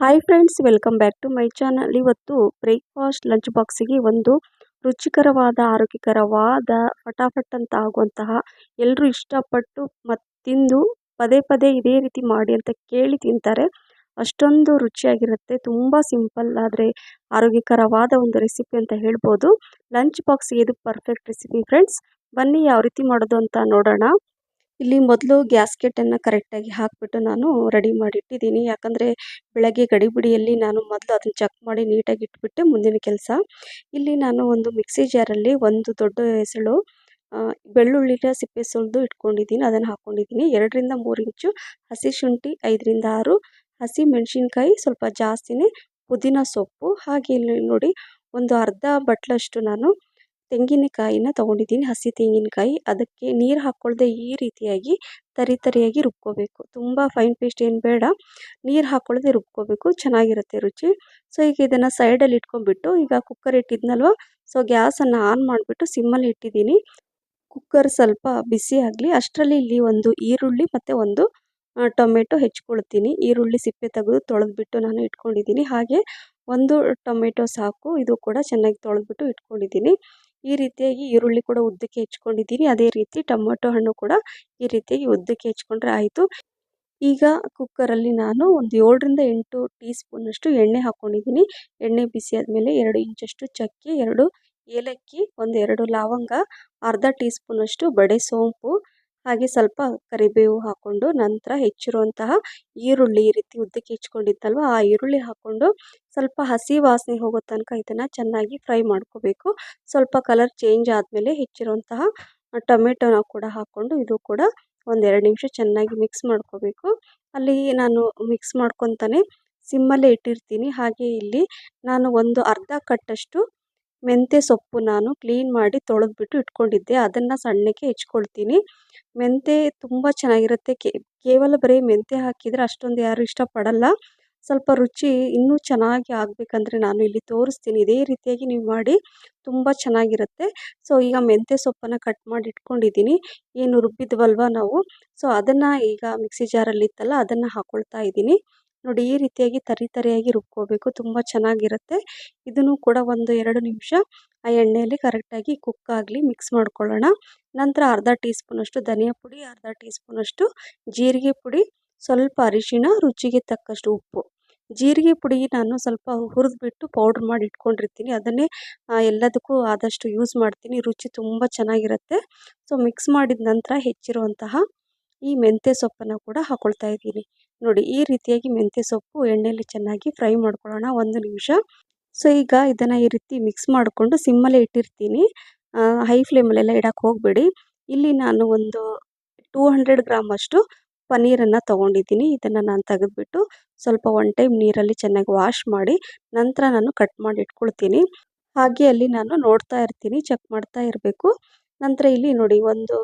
Hi friends welcome back to my channel ಇವತ್ತು breakfast lunch ಬಾಕ್ಸಿಗೆ ಒಂದು ರುಚಿಕರವಾದ, ಆರೋಗ್ಯಕರವಾದ, ಫಟಾಫಟ್ ಅಂತ ಆಗುವಂತಹ ಎಲ್ಲರೂ ಇಷ್ಟಪಟ್ಟು ಮತ್ತು ತಿಂದು ಪದೇ ಪದೇ ಇದೇ ರೀತಿ ಮಾಡಿ ಅಂತ ಕೇಳಿ ತಿಂತಾರೆ. ಅಷ್ಟೊಂದು ರುಚಿಯಾಗಿರುತ್ತೆ. ತುಂಬ ಸಿಂಪಲ್ ಆದರೆ ಆರೋಗ್ಯಕರವಾದ ಒಂದು ರೆಸಿಪಿ ಅಂತ ಹೇಳ್ಬೋದು. ಲಂಚ್ ಬಾಕ್ಸಿಗೆ ಇದು ಪರ್ಫೆಕ್ಟ್ ರೆಸಿಪಿ ಫ್ರೆಂಡ್ಸ್ ಬನ್ನಿ ಯಾವ ರೀತಿ ಮಾಡೋದು ಅಂತ ನೋಡೋಣ. ಇಲ್ಲಿ ಮೊದಲು ಗ್ಯಾಸ್ಕೆಟನ್ನು ಕರೆಕ್ಟಾಗಿ ಹಾಕಿಬಿಟ್ಟು ನಾನು ರೆಡಿ ಮಾಡಿ ಇಟ್ಟಿದ್ದೀನಿ ಯಾಕಂದರೆ ಬೆಳಗ್ಗೆ ಗಡಿಬಿಡಿಯಲ್ಲಿ ನಾನು ಮೊದಲು ಅದನ್ನು ಚೆಕ್ ಮಾಡಿ ನೀಟಾಗಿ ಇಟ್ಬಿಟ್ಟೆ ಮುಂದಿನ ಕೆಲಸ. ಇಲ್ಲಿ ನಾನು ಒಂದು ಮಿಕ್ಸಿ ಜಾರಲ್ಲಿ ಒಂದು ದೊಡ್ಡ ಎಸಳು ಬೆಳ್ಳುಳ್ಳಿನ ಸಿಪ್ಪೆ ಸುಲಿದು ಇಟ್ಕೊಂಡಿದ್ದೀನಿ. ಅದನ್ನು ಹಾಕ್ಕೊಂಡಿದ್ದೀನಿ ಎರಡರಿಂದ ಮೂರು ಇಂಚು ಹಸಿ ಶುಂಠಿ, ಐದರಿಂದ ಆರು ಹಸಿ ಮೆಣಸಿನ್ಕಾಯಿ, ಸ್ವಲ್ಪ ಜಾಸ್ತಿನೇ ಪುದೀನ ಸೊಪ್ಪು. ಹಾಗೆ ಇಲ್ಲಿ ನೋಡಿ ಒಂದು ಅರ್ಧ ಬಟ್ಲಷ್ಟು ನಾನು ತೆಂಗಿನಕಾಯಿನ ತೊಗೊಂಡಿದ್ದೀನಿ, ಹಸಿ ತೆಂಗಿನಕಾಯಿ. ಅದಕ್ಕೆ ನೀರು ಹಾಕ್ಕೊಳ್ದೆ ಈ ರೀತಿಯಾಗಿ ತರಿ ತರಿಯಾಗಿ ರುಬ್ಕೋಬೇಕು. ತುಂಬ ಫೈನ್ ಪೇಸ್ಟ್ ಏನು ಬೇಡ, ನೀರು ಹಾಕ್ಕೊಳ್ದೆ ರುಬ್ಕೋಬೇಕು. ಚೆನ್ನಾಗಿರುತ್ತೆ ರುಚಿ. ಸೊ ಈಗ ಇದನ್ನು ಸೈಡಲ್ಲಿ ಇಟ್ಕೊಂಡ್ಬಿಟ್ಟು, ಈಗ ಕುಕ್ಕರ್ ಇಟ್ಟಿದ್ನಲ್ವ? ಸೊ ಗ್ಯಾಸನ್ನು ಆನ್ ಮಾಡಿಬಿಟ್ಟು ಸಿಮ್ಮಲ್ಲಿ ಇಟ್ಟಿದ್ದೀನಿ. ಕುಕ್ಕರ್ ಸ್ವಲ್ಪ ಬಿಸಿ ಆಗಲಿ, ಅಷ್ಟರಲ್ಲಿ ಇಲ್ಲಿ ಒಂದು ಈರುಳ್ಳಿ ಮತ್ತು ಒಂದು ಟೊಮೆಟೊ ಹೆಚ್ಕೊಳ್ತೀನಿ. ಈರುಳ್ಳಿ ಸಿಪ್ಪೆ ತೆಗೆದು ತೊಳೆದ್ಬಿಟ್ಟು ನಾನು ಇಟ್ಕೊಂಡಿದ್ದೀನಿ. ಹಾಗೆ ಒಂದು ಟೊಮೆಟೊ ಸಾಕು, ಇದು ಕೂಡ ಚೆನ್ನಾಗಿ ತೊಳೆದ್ಬಿಟ್ಟು ಇಟ್ಕೊಂಡಿದ್ದೀನಿ. ಈ ರೀತಿಯಾಗಿ ಈರುಳ್ಳಿ ಕೂಡ ಉದ್ದಕ್ಕೆ ಹೆಚ್ಕೊಂಡಿದ್ದೀನಿ ಅದೇ ರೀತಿ ಟೊಮೊಟೊ ಹಣ್ಣು ಕೂಡ ಈ ರೀತಿಯಾಗಿ ಉದ್ದಕ್ಕೆ ಹೆಚ್ಕೊಂಡ್ರೆ ಆಯಿತು. ಈಗ ಕುಕ್ಕರಲ್ಲಿ ನಾನು ಒಂದು ಏಳರಿಂದ ಎಂಟು ಟೀ ಸ್ಪೂನಷ್ಟು ಎಣ್ಣೆ ಹಾಕ್ಕೊಂಡಿದ್ದೀನಿ ಎಣ್ಣೆ ಬಿಸಿ ಆದಮೇಲೆ ಎರಡು ಇಂಚಷ್ಟು ಚಕ್ಕೆ, ಎರಡು ಏಲಕ್ಕಿ, ಒಂದೆರಡು ಲವಂಗ, ಅರ್ಧ ಟೀ ಸ್ಪೂನಷ್ಟು ಬಡೆ ಸೋಂಪು ಹಾಗೆ ಸ್ವಲ್ಪ ಕರಿಬೇವು ಹಾಕ್ಕೊಂಡು ನಂತರ ಹೆಚ್ಚಿರುವಂತಹ ಈರುಳ್ಳಿ ಈ ರೀತಿ ಉದ್ದಕ್ಕೆ ಹೆಚ್ಕೊಂಡಿದ್ದಲ್ವ ಆ ಈರುಳ್ಳಿ ಹಾಕ್ಕೊಂಡು ಸ್ವಲ್ಪ ಹಸಿ ವಾಸನೆ ಹೋಗೋ ತನಕ ಇದನ್ನು ಚೆನ್ನಾಗಿ ಫ್ರೈ ಮಾಡ್ಕೋಬೇಕು. ಸ್ವಲ್ಪ ಕಲರ್ ಚೇಂಜ್ ಆದಮೇಲೆ ಹೆಚ್ಚಿರುವಂತಹ ಟೊಮೆಟೊನ ಕೂಡ ಹಾಕ್ಕೊಂಡು ಇದು ಕೂಡ ಒಂದೆರಡು ನಿಮಿಷ ಚೆನ್ನಾಗಿ ಮಿಕ್ಸ್ ಮಾಡ್ಕೋಬೇಕು. ಅಲ್ಲಿ ನಾನು ಮಿಕ್ಸ್ ಮಾಡ್ಕೊತಾನೆ ಸಿಮ್ಮಲ್ಲೇ ಇಟ್ಟಿರ್ತೀನಿ. ಹಾಗೆ ಇಲ್ಲಿ ನಾನು ಒಂದು ಅರ್ಧ ಕಟ್ಟಷ್ಟು ಮೆಂತ್ಯ ಸೊಪ್ಪು ನಾನು ಕ್ಲೀನ್ ಮಾಡಿ ತೊಳೆದ್ಬಿಟ್ಟು ಇಟ್ಕೊಂಡಿದ್ದೆ. ಅದನ್ನು ಸಣ್ಣಕ್ಕೆ ಹೆಚ್ಕೊಳ್ತೀನಿ. ಮೆಂತ್ಯೆ ತುಂಬ ಚೆನ್ನಾಗಿರುತ್ತೆ. ಕೇವಲ ಬರೀ ಮೆಂತ್ಯ ಹಾಕಿದರೆ ಅಷ್ಟೊಂದು ಯಾರು ಇಷ್ಟಪಡಲ್ಲ. ಸ್ವಲ್ಪ ರುಚಿ ಇನ್ನೂ ಚೆನ್ನಾಗಿ ಆಗಬೇಕಂದ್ರೆ ನಾನು ಇಲ್ಲಿ ತೋರಿಸ್ತೀನಿ. ಇದೇ ರೀತಿಯಾಗಿ ನೀವು ಮಾಡಿ ತುಂಬ ಚೆನ್ನಾಗಿರುತ್ತೆ. ಸೊ, ಈಗ ಮೆಂತ್ಯ ಸೊಪ್ಪನ್ನು ಕಟ್ ಮಾಡಿ ಇಟ್ಕೊಂಡಿದ್ದೀನಿ. ಏನು ರುಬ್ಬಿದ್ವಲ್ವ ನಾವು? ಸೊ, ಅದನ್ನು ಈಗ ಮಿಕ್ಸಿ ಜಾರಲ್ಲಿ ಇತ್ತಲ್ಲ ಅದನ್ನು ಹಾಕ್ಕೊಳ್ತಾ ಇದ್ದೀನಿ. ನೋಡಿ ಈ ರೀತಿಯಾಗಿ ತರಿ ತರಿಯಾಗಿ ರುಬ್ಕೋಬೇಕು. ತುಂಬ ಚೆನ್ನಾಗಿರುತ್ತೆ. ಇದನ್ನು ಕೂಡ ಒಂದು ಎರಡು ನಿಮಿಷ ಆ ಎಣ್ಣೆಯಲ್ಲಿ ಕರೆಕ್ಟಾಗಿ ಕುಕ್ ಆಗಲಿ, ಮಿಕ್ಸ್ ಮಾಡ್ಕೊಳ್ಳೋಣ. ನಂತರ ಅರ್ಧ ಟೀ ಸ್ಪೂನಷ್ಟು ಧನಿಯಾ ಪುಡಿ, ಅರ್ಧ ಟೀ ಸ್ಪೂನಷ್ಟು ಜೀರಿಗೆ ಪುಡಿ, ಸ್ವಲ್ಪ ಅರಿಶಿಣ, ರುಚಿಗೆ ತಕ್ಕಷ್ಟು ಉಪ್ಪು. ಜೀರಿಗೆ ಪುಡಿ ನಾನು ಸ್ವಲ್ಪ ಹುರಿದ್ಬಿಟ್ಟು ಪೌಡ್ರ್ ಮಾಡಿ ಇಟ್ಕೊಂಡಿರ್ತೀನಿ. ಅದನ್ನೇ ಎಲ್ಲದಕ್ಕೂ ಆದಷ್ಟು ಯೂಸ್ ಮಾಡ್ತೀನಿ. ರುಚಿ ತುಂಬ ಚೆನ್ನಾಗಿರುತ್ತೆ. ಸೊ, ಮಿಕ್ಸ್ ಮಾಡಿದ ನಂತರ ಹೆಚ್ಚಿರುವಂತಹ ಈ ಮೆಂತ್ಯ ಸೊಪ್ಪನ್ನು ಕೂಡ ಹಾಕ್ಕೊಳ್ತಾ ಇದ್ದೀನಿ. ನೋಡಿ ಈ ರೀತಿಯಾಗಿ ಮೆಂತ್ಯ ಸೊಪ್ಪು ಎಣ್ಣೆಯಲ್ಲಿ ಚೆನ್ನಾಗಿ ಫ್ರೈ ಮಾಡ್ಕೊಳ್ಳೋಣ ಒಂದು ನಿಮಿಷ. ಸೊ, ಈಗ ಇದನ್ನು ಈ ರೀತಿ ಮಿಕ್ಸ್ ಮಾಡಿಕೊಂಡು ಸಿಮ್ಮಲ್ಲೇ ಇಟ್ಟಿರ್ತೀನಿ. ಹೈ ಫ್ಲೇಮಲ್ಲೆಲ್ಲ ಇಡಕ್ಕೆ ಹೋಗಬೇಡಿ. ಇಲ್ಲಿ ನಾನು ಒಂದು ಟೂ ಹಂಡ್ರೆಡ್ ಗ್ರಾಮ್ ಅಷ್ಟು ಪನ್ನೀರನ್ನು ತೊಗೊಂಡಿದ್ದೀನಿ. ಇದನ್ನು ನಾನು ತೆಗೆದುಬಿಟ್ಟು ಸ್ವಲ್ಪ ಒನ್ ಟೈಮ್ ನೀರಲ್ಲಿ ಚೆನ್ನಾಗಿ ವಾಶ್ ಮಾಡಿ ನಂತರ ನಾನು ಕಟ್ ಮಾಡಿ ಇಟ್ಕೊಳ್ತೀನಿ. ಹಾಗೆ ಅಲ್ಲಿ ನಾನು ನೋಡ್ತಾ ಇರ್ತೀನಿ ಚೆಕ್ ಮಾಡ್ತಾ ಇರಬೇಕು. ನಂತರ ಇಲ್ಲಿ ನೋಡಿ ಒಂದು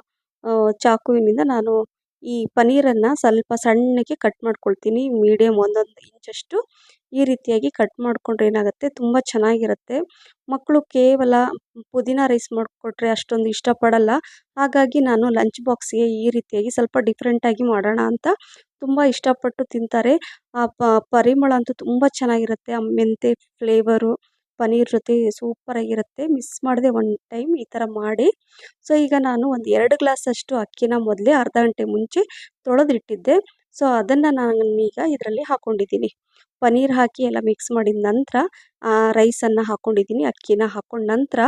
ಚಾಕುವಿನಿಂದ ನಾನು ಈ ಪನ್ನೀರನ್ನು ಸ್ವಲ್ಪ ಸಣ್ಣಗೆ ಕಟ್ ಮಾಡ್ಕೊಳ್ತೀನಿ ಮೀಡಿಯಮ್ ಒಂದೊಂದು ಇಂಚಷ್ಟು ಈ ರೀತಿಯಾಗಿ ಕಟ್ ಮಾಡಿಕೊಂಡ್ರೆ ಏನಾಗುತ್ತೆ? ತುಂಬ ಚೆನ್ನಾಗಿರುತ್ತೆ. ಮಕ್ಕಳು ಕೇವಲ ಪುದೀನ ರೈಸ್ ಮಾಡಿಕೊಟ್ರೆ ಅಷ್ಟೊಂದು ಇಷ್ಟಪಡಲ್ಲ. ಹಾಗಾಗಿ ನಾನು ಲಂಚ್ ಬಾಕ್ಸ್ಗೆ ಈ ರೀತಿಯಾಗಿ ಸ್ವಲ್ಪ ಡಿಫ್ರೆಂಟಾಗಿ ಮಾಡೋಣ ಅಂತ ತುಂಬ ಇಷ್ಟಪಟ್ಟು ತಿಂತಾರೆ. ಆ ಪರಿಮಳ ಅಂತೂ ತುಂಬ ಚೆನ್ನಾಗಿರುತ್ತೆ. ಆ ಮೆಂತೆ ಫ್ಲೇವರು ಪನ್ನೀರ್ ಜೊತೆ ಸೂಪರಾಗಿರುತ್ತೆ ಮಿಸ್ ಮಾಡದೆ ಒನ್ ಟೈಮ್ ಈ ಥರ ಮಾಡಿ. ಸೊ ಈಗ ನಾನು ಒಂದು ಎರಡು ಗ್ಲಾಸಷ್ಟು ಅಕ್ಕಿನ ಮೊದಲೇ ಅರ್ಧ ಗಂಟೆ ಮುಂಚೆ ತೊಳೆದಿಟ್ಟಿದ್ದೆ. ಸೊ ಅದನ್ನು ನಾನು ಈಗ ಇದರಲ್ಲಿ ಹಾಕ್ಕೊಂಡಿದ್ದೀನಿ ಪನ್ನೀರ್ ಹಾಕಿ ಎಲ್ಲ ಮಿಕ್ಸ್ ಮಾಡಿದ ನಂತರ ರೈಸನ್ನು ಹಾಕ್ಕೊಂಡಿದ್ದೀನಿ ಅಕ್ಕಿನ ಹಾಕ್ಕೊಂಡ ನಂತರ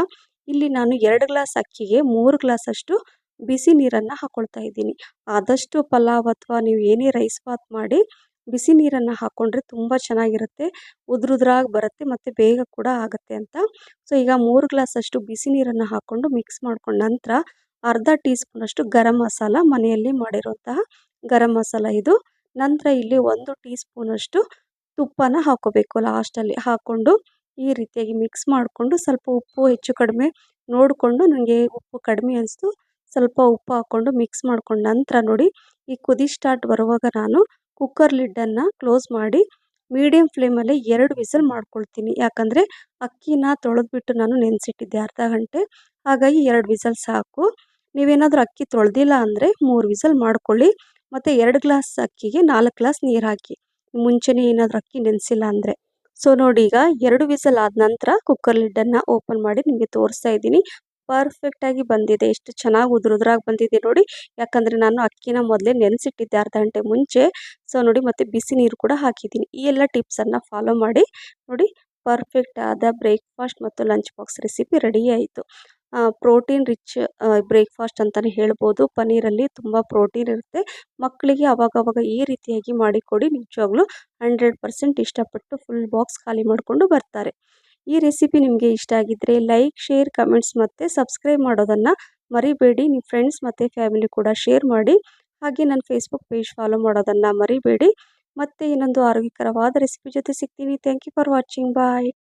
ಇಲ್ಲಿ ನಾನು ಎರಡು ಗ್ಲಾಸ್ ಅಕ್ಕಿಗೆ ಮೂರು ಗ್ಲಾಸಷ್ಟು ಬಿಸಿ ನೀರನ್ನು ಹಾಕ್ಕೊಳ್ತಾ ಇದ್ದೀನಿ. ಆದಷ್ಟು ಪಲಾವ್ ಅಥವಾ ನೀವು ಏನೇ ರೈಸ್ ಬಾತ್ ಮಾಡಿ ಬಿಸಿ ನೀರನ್ನು ಹಾಕ್ಕೊಂಡ್ರೆ ತುಂಬ ಚೆನ್ನಾಗಿರುತ್ತೆ. ಉದ್ರುದ್ರಾಗಿ ಬರುತ್ತೆ ಮತ್ತು ಬೇಗ ಕೂಡ ಆಗುತ್ತೆ ಅಂತ. ಸೊ ಈಗ ಮೂರು ಗ್ಲಾಸಷ್ಟು ಬಿಸಿ ನೀರನ್ನು ಹಾಕ್ಕೊಂಡು ಮಿಕ್ಸ್ ಮಾಡ್ಕೊಂಡ ನಂತರ ಅರ್ಧ ಟೀ ಸ್ಪೂನಷ್ಟು ಗರಂ ಮಸಾಲ ಮನೆಯಲ್ಲಿ ಮಾಡಿರುವಂತಹ ಗರಂ ಮಸಾಲ ಇದು. ನಂತರ ಇಲ್ಲಿ ಒಂದು ಟೀ ಸ್ಪೂನಷ್ಟು ತುಪ್ಪನ ಹಾಕೋಬೇಕು. ಲಾಸ್ಟಲ್ಲಿ ಹಾಕ್ಕೊಂಡು ಈ ರೀತಿಯಾಗಿ ಮಿಕ್ಸ್ ಮಾಡಿಕೊಂಡು ಸ್ವಲ್ಪ ಉಪ್ಪು ಹೆಚ್ಚು ಕಡಿಮೆ ನೋಡಿಕೊಂಡು ನನಗೆ ಉಪ್ಪು ಕಡಿಮೆ ಅನಿಸ್ತು. ಸ್ವಲ್ಪ ಉಪ್ಪು ಹಾಕ್ಕೊಂಡು ಮಿಕ್ಸ್ ಮಾಡ್ಕೊಂಡು ನಂತರ ನೋಡಿ ಈ ಕುದಿ ಸ್ಟಾರ್ಟ್ ಬರುವಾಗ ನಾನು ಕುಕ್ಕರ್ ಲಿಡ್ಡನ್ನು ಕ್ಲೋಸ್ ಮಾಡಿ ಮೀಡಿಯಮ್ ಫ್ಲೇಮಲ್ಲಿ ಎರಡು ವಿಸಲ್ ಮಾಡ್ಕೊಳ್ತೀನಿ. ಯಾಕಂದರೆ ಅಕ್ಕಿನ ತೊಳೆದ್ಬಿಟ್ಟು ನಾನು ನೆನೆಸಿಟ್ಟಿದ್ದೆ ಅರ್ಧ ಗಂಟೆ. ಹಾಗಾಗಿ ಎರಡು ವಿಸಲ್ ಸಾಕು. ನೀವೇನಾದರೂ ಅಕ್ಕಿ ತೊಳೆದಿಲ್ಲ ಅಂದರೆ ಮೂರು ವಿಸಲ್ ಮಾಡ್ಕೊಳ್ಳಿ. ಮತ್ತು ಎರಡು ಗ್ಲಾಸ್ ಅಕ್ಕಿಗೆ ನಾಲ್ಕು ಗ್ಲಾಸ್ ನೀರು ಹಾಕಿ. ಮುಂಚೆನೇ ಏನಾದರೂ ಅಕ್ಕಿ ನೆನೆಸಿಲ್ಲ ಅಂದರೆ. ಸೊ ನೋಡಿ ಈಗ ಎರಡು ವಿಸಲ್ ಆದ ನಂತರ ಕುಕ್ಕರ್ ಲಿಡ್ಡನ್ನು ಓಪನ್ ಮಾಡಿ ನಿಮಗೆ ತೋರಿಸ್ತಾ ಇದ್ದೀನಿ. ಪರ್ಫೆಕ್ಟಾಗಿ ಬಂದಿದೆ. ಎಷ್ಟು ಚೆನ್ನಾಗಿ ಉದುರುದ್ರಾಗಿ ಬಂದಿದೆ ನೋಡಿ. ಯಾಕಂದರೆ ನಾನು ಅಕ್ಕಿನ ಮೊದಲೇ ನೆನೆಸಿಟ್ಟಿದ್ದೆ ಅರ್ಧ ಗಂಟೆ ಮುಂಚೆ. ಸೊ ನೋಡಿ ಮತ್ತು ಬಿಸಿ ನೀರು ಕೂಡ ಹಾಕಿದ್ದೀನಿ. ಈ ಎಲ್ಲ ಟಿಪ್ಸನ್ನು ಫಾಲೋ ಮಾಡಿ. ನೋಡಿ ಪರ್ಫೆಕ್ಟ್ ಆದ ಬ್ರೇಕ್ಫಾಸ್ಟ್ ಮತ್ತು lunch box recipe ready protein rich breakfast ಅಂತಲೇ ಹೇಳ್ಬೋದು. ಪನ್ನೀರಲ್ಲಿ ತುಂಬ ಪ್ರೋಟೀನ್ ಇರುತ್ತೆ. ಮಕ್ಕಳಿಗೆ ಅವಾಗವಾಗ ಈ ರೀತಿಯಾಗಿ ಮಾಡಿಕೊಡಿ ನಿಜವಾಗ್ಲೂ ಹಂಡ್ರೆಡ್ ಪರ್ಸೆಂಟ್ ಇಷ್ಟಪಟ್ಟು ಫುಲ್ ಬಾಕ್ಸ್ ಖಾಲಿ ಮಾಡಿಕೊಂಡು ಬರ್ತಾರೆ. ಈ ರೆಸಿಪಿ ನಿಮಗೆ ಇಷ್ಟ ಆಗಿದ್ದರೆ ಲೈಕ್ ಶೇರ್ ಕಮೆಂಟ್ಸ್ ಮತ್ತು ಸಬ್ಸ್ಕ್ರೈಬ್ ಮಾಡೋದನ್ನು ಮರಿಬೇಡಿ. ನಿಮ್ಮ ಫ್ರೆಂಡ್ಸ್ ಮತ್ತು ಫ್ಯಾಮಿಲಿ ಕೂಡ ಶೇರ್ ಮಾಡಿ. ಹಾಗೆ ನನ್ನ ಫೇಸ್ಬುಕ್ ಪೇಜ್ ಫಾಲೋ ಮಾಡೋದನ್ನು ಮರಿಬೇಡಿ. ಮತ್ತು ಇನ್ನೊಂದು ಆರೋಗ್ಯಕರವಾದ ರೆಸಿಪಿ ಜೊತೆ ಸಿಗ್ತೀನಿ. Thank you for watching bye